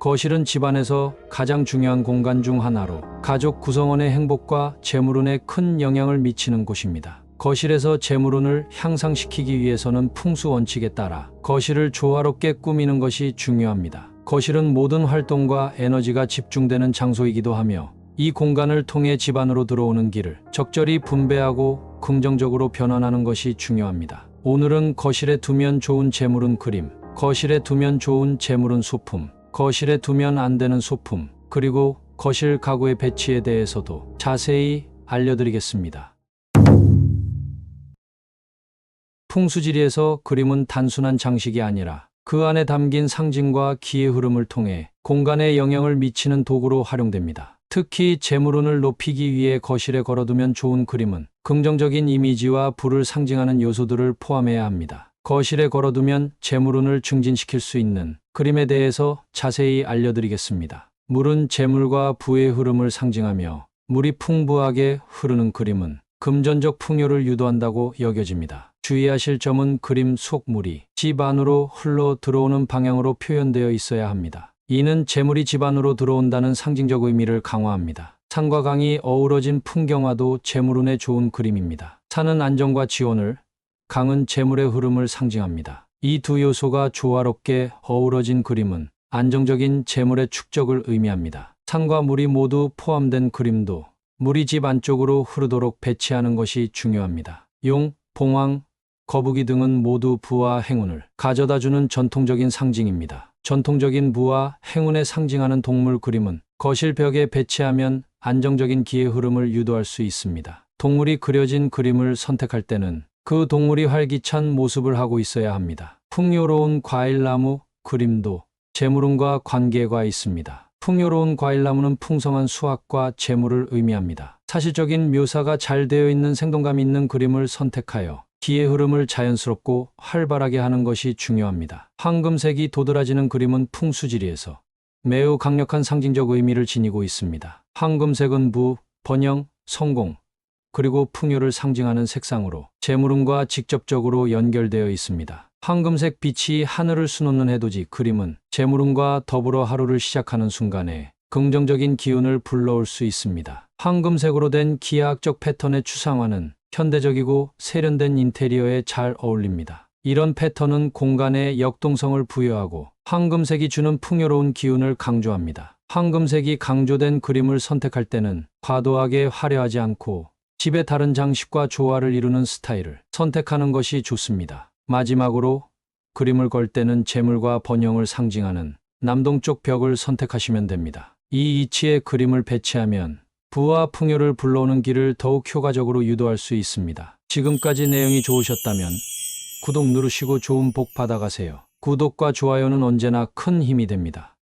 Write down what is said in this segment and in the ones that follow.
거실은 집안에서 가장 중요한 공간 중 하나로 가족 구성원의 행복과 재물운에 큰 영향을 미치는 곳입니다. 거실에서 재물운을 향상시키기 위해서는 풍수 원칙에 따라 거실을 조화롭게 꾸미는 것이 중요합니다. 거실은 모든 활동과 에너지가 집중되는 장소이기도 하며 이 공간을 통해 집안으로 들어오는 길을 적절히 분배하고 긍정적으로 변환하는 것이 중요합니다. 오늘은 거실에 두면 좋은 재물운 그림, 거실에 두면 좋은 재물운 소품, 거실에 두면 안 되는 소품, 그리고 거실 가구의 배치에 대해서도 자세히 알려드리겠습니다. 풍수지리에서 그림은 단순한 장식이 아니라 그 안에 담긴 상징과 기의 흐름을 통해 공간에 영향을 미치는 도구로 활용됩니다. 특히 재물운을 높이기 위해 거실에 걸어두면 좋은 그림은 긍정적인 이미지와 불을 상징하는 요소들을 포함해야 합니다. 거실에 걸어두면 재물운을 증진시킬 수 있는 그림에 대해서 자세히 알려드리겠습니다. 물은 재물과 부의 흐름을 상징하며 물이 풍부하게 흐르는 그림은 금전적 풍요를 유도한다고 여겨집니다. 주의하실 점은 그림 속 물이 집 안으로 흘러 들어오는 방향으로 표현되어 있어야 합니다. 이는 재물이 집 안으로 들어온다는 상징적 의미를 강화합니다. 산과 강이 어우러진 풍경화도 재물운에 좋은 그림입니다. 산은 안정과 지원을, 강은 재물의 흐름을 상징합니다. 이 두 요소가 조화롭게 어우러진 그림은 안정적인 재물의 축적을 의미합니다. 산과 물이 모두 포함된 그림도 물이 집 안쪽으로 흐르도록 배치하는 것이 중요합니다. 용, 봉황, 거북이 등은 모두 부와 행운을 가져다 주는 전통적인 상징입니다. 전통적인 부와 행운에 상징하는 동물 그림은 거실 벽에 배치하면 안정적인 기의 흐름을 유도할 수 있습니다. 동물이 그려진 그림을 선택할 때는 그 동물이 활기찬 모습을 하고 있어야 합니다. 풍요로운 과일나무 그림도 재물운과 관계가 있습니다. 풍요로운 과일나무는 풍성한 수확과 재물을 의미합니다. 사실적인 묘사가 잘 되어 있는 생동감 있는 그림을 선택하여 기의 흐름을 자연스럽고 활발하게 하는 것이 중요합니다. 황금색이 도드라지는 그림은 풍수지리에서 매우 강력한 상징적 의미를 지니고 있습니다. 황금색은 부, 번영, 성공, 그리고 풍요를 상징하는 색상으로 재물운과 직접적으로 연결되어 있습니다. 황금색 빛이 하늘을 수놓는 해돋이 그림은 재물운과 더불어 하루를 시작하는 순간에 긍정적인 기운을 불러올 수 있습니다. 황금색으로 된 기하학적 패턴의 추상화는 현대적이고 세련된 인테리어에 잘 어울립니다. 이런 패턴은 공간에 역동성을 부여하고 황금색이 주는 풍요로운 기운을 강조합니다. 황금색이 강조된 그림을 선택할 때는 과도하게 화려하지 않고 집의 다른 장식과 조화를 이루는 스타일을 선택하는 것이 좋습니다. 마지막으로 그림을 걸 때는 재물과 번영을 상징하는 남동쪽 벽을 선택하시면 됩니다. 이 위치에 그림을 배치하면 부와 풍요를 불러오는 길을 더욱 효과적으로 유도할 수 있습니다. 지금까지 내용이 좋으셨다면 구독 누르시고 좋은 복 받아가세요. 구독과 좋아요는 언제나 큰 힘이 됩니다.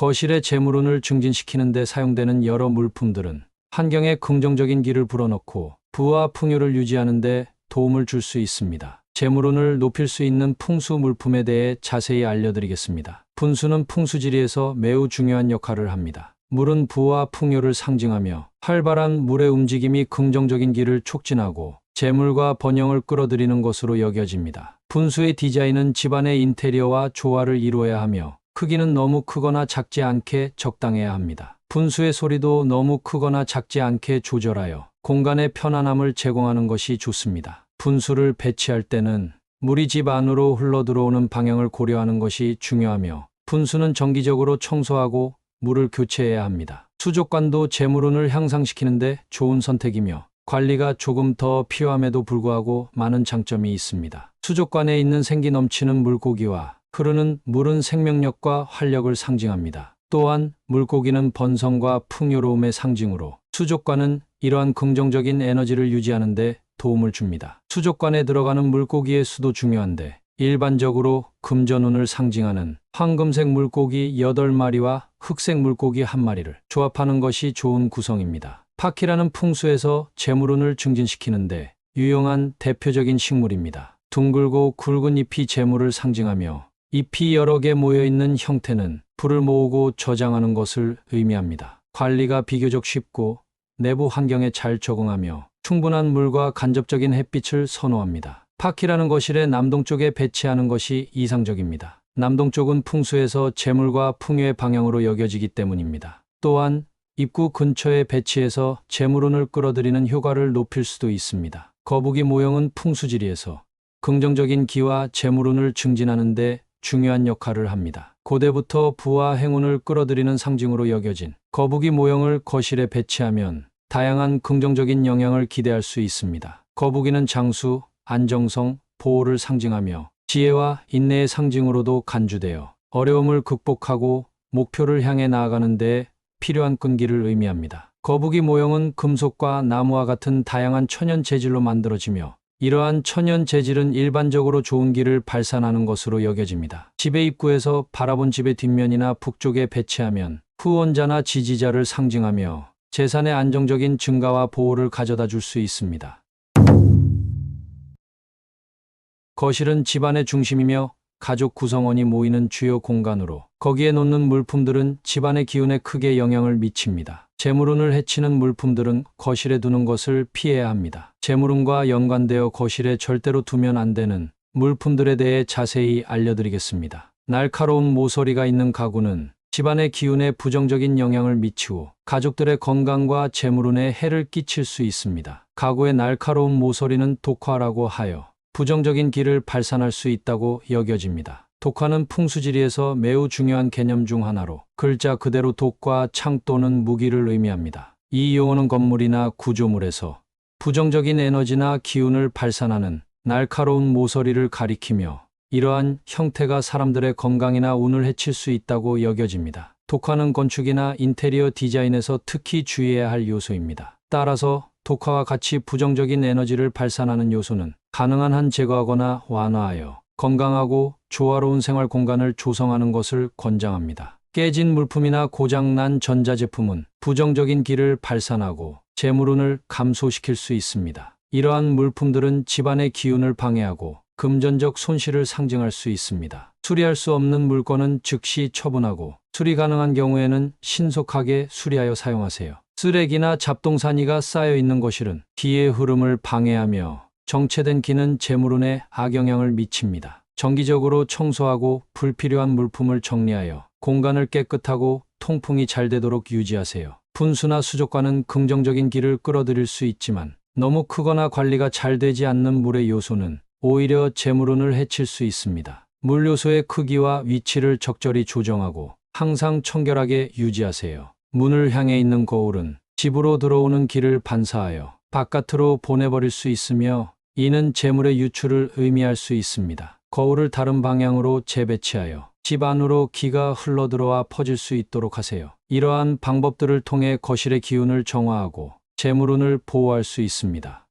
거실의 재물운을 증진시키는 데 사용되는 여러 물품들은 환경에 긍정적인 길을 불어넣고 부와 풍요를 유지하는 데 도움을 줄 수 있습니다. 재물운을 높일 수 있는 풍수 물품에 대해 자세히 알려드리겠습니다. 분수는 풍수지리에서 매우 중요한 역할을 합니다. 물은 부와 풍요를 상징하며 활발한 물의 움직임이 긍정적인 길을 촉진하고 재물과 번영을 끌어들이는 것으로 여겨집니다. 분수의 디자인은 집안의 인테리어와 조화를 이루어야 하며 크기는 너무 크거나 작지 않게 적당해야 합니다. 분수의 소리도 너무 크거나 작지 않게 조절하여 공간의 편안함을 제공하는 것이 좋습니다. 분수를 배치할 때는 물이 집 안으로 흘러 들어오는 방향을 고려하는 것이 중요하며 분수는 정기적으로 청소하고 물을 교체해야 합니다. 수족관도 재물운을 향상시키는데 좋은 선택이며 관리가 조금 더 필요함에도 불구하고 많은 장점이 있습니다. 수족관에 있는 생기 넘치는 물고기와 흐르는 물은 생명력과 활력을 상징합니다. 또한 물고기는 번성과 풍요로움의 상징으로 수족관은 이러한 긍정적인 에너지를 유지하는 데 도움을 줍니다. 수족관에 들어가는 물고기의 수도 중요한데 일반적으로 금전운을 상징하는 황금색 물고기 8마리와 흑색 물고기 1마리를 조합하는 것이 좋은 구성입니다. 파키라는 풍수에서 재물운을 증진시키는데 유용한 대표적인 식물입니다. 둥글고 굵은 잎이 재물을 상징하며 잎이 여러 개 모여 있는 형태는 불을 모으고 저장하는 것을 의미합니다. 관리가 비교적 쉽고 내부 환경에 잘 적응하며 충분한 물과 간접적인 햇빛을 선호합니다. 파키라는 거실의 남동쪽에 배치하는 것이 이상적입니다. 남동쪽은 풍수에서 재물과 풍요의 방향으로 여겨지기 때문입니다. 또한 입구 근처에 배치해서 재물운을 끌어들이는 효과를 높일 수도 있습니다. 거북이 모형은 풍수지리에서 긍정적인 기와 재물운을 증진하는 데 중요한 역할을 합니다. 고대부터 부와 행운을 끌어들이는 상징으로 여겨진 거북이 모형을 거실에 배치하면 다양한 긍정적인 영향을 기대할 수 있습니다. 거북이는 장수, 안정성, 보호를 상징하며 지혜와 인내의 상징으로도 간주되어 어려움을 극복하고 목표를 향해 나아가는 데 필요한 끈기를 의미합니다. 거북이 모형은 금속과 나무와 같은 다양한 천연 재질로 만들어지며 이러한 천연 재질은 일반적으로 좋은 길을 발산하는 것으로 여겨집니다. 집의 입구에서 바라본 집의 뒷면이나 북쪽에 배치하면 후원자나 지지자를 상징하며 재산의 안정적인 증가와 보호를 가져다 줄 수 있습니다. 거실은 집안의 중심이며 가족 구성원이 모이는 주요 공간으로 거기에 놓는 물품들은 집안의 기운에 크게 영향을 미칩니다. 재물운을 해치는 물품들은 거실에 두는 것을 피해야 합니다. 재물운과 연관되어 거실에 절대로 두면 안 되는 물품들에 대해 자세히 알려드리겠습니다. 날카로운 모서리가 있는 가구는 집안의 기운에 부정적인 영향을 미치고 가족들의 건강과 재물운에 해를 끼칠 수 있습니다. 가구의 날카로운 모서리는 독화라고 하여 부정적인 기를 발산할 수 있다고 여겨집니다. 독화는 풍수지리에서 매우 중요한 개념 중 하나로 글자 그대로 독과 창 또는 무기를 의미합니다. 이 용어는 건물이나 구조물에서 부정적인 에너지나 기운을 발산하는 날카로운 모서리를 가리키며 이러한 형태가 사람들의 건강이나 운을 해칠 수 있다고 여겨집니다. 독화는 건축이나 인테리어 디자인에서 특히 주의해야 할 요소입니다. 따라서 독화와 같이 부정적인 에너지를 발산하는 요소는 가능한 한 제거하거나 완화하여 건강하고 조화로운 생활 공간을 조성하는 것을 권장합니다. 깨진 물품이나 고장난 전자제품은 부정적인 기를 발산하고 재물운을 감소시킬 수 있습니다. 이러한 물품들은 집안의 기운을 방해하고 금전적 손실을 상징할 수 있습니다. 수리할 수 없는 물건은 즉시 처분하고 수리 가능한 경우에는 신속하게 수리하여 사용하세요. 쓰레기나 잡동사니가 쌓여 있는 거실은 기의 흐름을 방해하며 정체된 기는 재물운에 악영향을 미칩니다. 정기적으로 청소하고 불필요한 물품을 정리하여 공간을 깨끗하고 통풍이 잘 되도록 유지하세요. 분수나 수족관은 긍정적인 기를 끌어들일 수 있지만 너무 크거나 관리가 잘 되지 않는 물의 요소는 오히려 재물운을 해칠 수 있습니다. 물 요소의 크기와 위치를 적절히 조정하고 항상 청결하게 유지하세요. 문을 향해 있는 거울은 집으로 들어오는 길을 반사하여 바깥으로 보내버릴 수 있으며 이는 재물의 유출을 의미할 수 있습니다. 거울을 다른 방향으로 재배치하여 집 안으로 기가 흘러들어와 퍼질 수 있도록 하세요. 이러한 방법들을 통해 거실의 기운을 정화하고 재물운을 보호할 수 있습니다.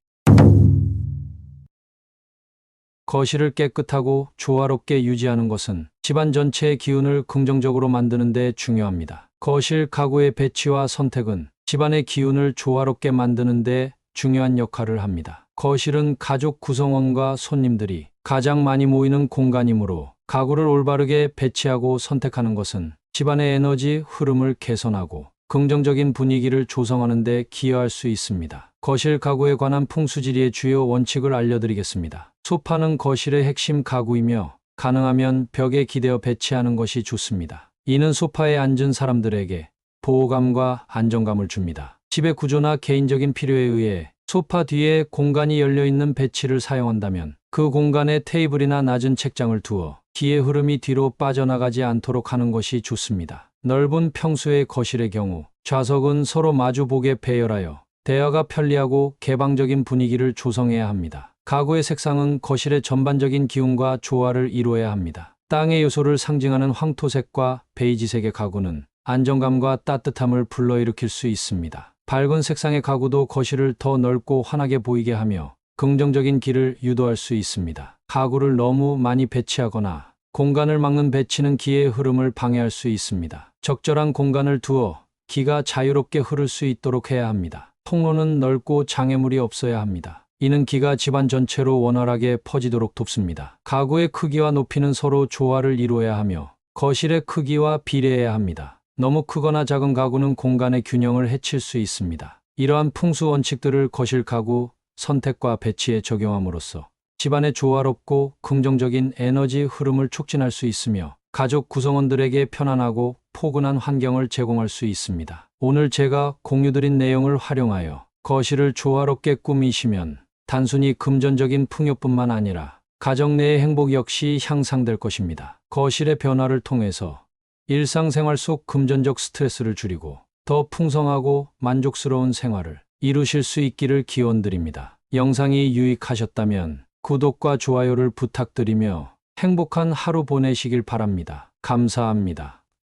거실을 깨끗하고 조화롭게 유지하는 것은 집안 전체의 기운을 긍정적으로 만드는 데 중요합니다. 거실 가구의 배치와 선택은 집안의 기운을 조화롭게 만드는 데 중요한 역할을 합니다. 거실은 가족 구성원과 손님들이 가장 많이 모이는 공간이므로 가구를 올바르게 배치하고 선택하는 것은 집안의 에너지 흐름을 개선하고 긍정적인 분위기를 조성하는 데 기여할 수 있습니다. 거실 가구에 관한 풍수지리의 주요 원칙을 알려드리겠습니다. 소파는 거실의 핵심 가구이며 가능하면 벽에 기대어 배치하는 것이 좋습니다. 이는 소파에 앉은 사람들에게 보호감과 안정감을 줍니다. 집의 구조나 개인적인 필요에 의해 소파 뒤에 공간이 열려 있는 배치를 사용한다면 그 공간에 테이블이나 낮은 책장을 두어 기의 흐름이 뒤로 빠져나가지 않도록 하는 것이 좋습니다. 넓은 평수의 거실의 경우 좌석은 서로 마주 보게 배열하여 대화가 편리하고 개방적인 분위기를 조성해야 합니다. 가구의 색상은 거실의 전반적인 기운과 조화를 이루어야 합니다. 땅의 요소를 상징하는 황토색과 베이지색의 가구는 안정감과 따뜻함을 불러일으킬 수 있습니다. 밝은 색상의 가구도 거실을 더 넓고 환하게 보이게 하며 긍정적인 기를 유도할 수 있습니다. 가구를 너무 많이 배치하거나 공간을 막는 배치는 기의 흐름을 방해할 수 있습니다. 적절한 공간을 두어 기가 자유롭게 흐를 수 있도록 해야 합니다. 통로는 넓고 장애물이 없어야 합니다. 이는 기가 집안 전체로 원활하게 퍼지도록 돕습니다. 가구의 크기와 높이는 서로 조화를 이루어야 하며 거실의 크기와 비례해야 합니다. 너무 크거나 작은 가구는 공간의 균형을 해칠 수 있습니다. 이러한 풍수 원칙들을 거실 가구 선택과 배치에 적용함으로써 집안의 조화롭고 긍정적인 에너지 흐름을 촉진할 수 있으며 가족 구성원들에게 편안하고 포근한 환경을 제공할 수 있습니다. 오늘 제가 공유드린 내용을 활용하여 거실을 조화롭게 꾸미시면 단순히 금전적인 풍요뿐만 아니라 가정 내의 행복 역시 향상될 것입니다. 거실의 변화를 통해서 일상생활 속 금전적 스트레스를 줄이고 더 풍성하고 만족스러운 생활을 이루실 수 있기를 기원드립니다. 영상이 유익하셨다면 구독과 좋아요를 부탁드리며 행복한 하루 보내시길 바랍니다. 감사합니다.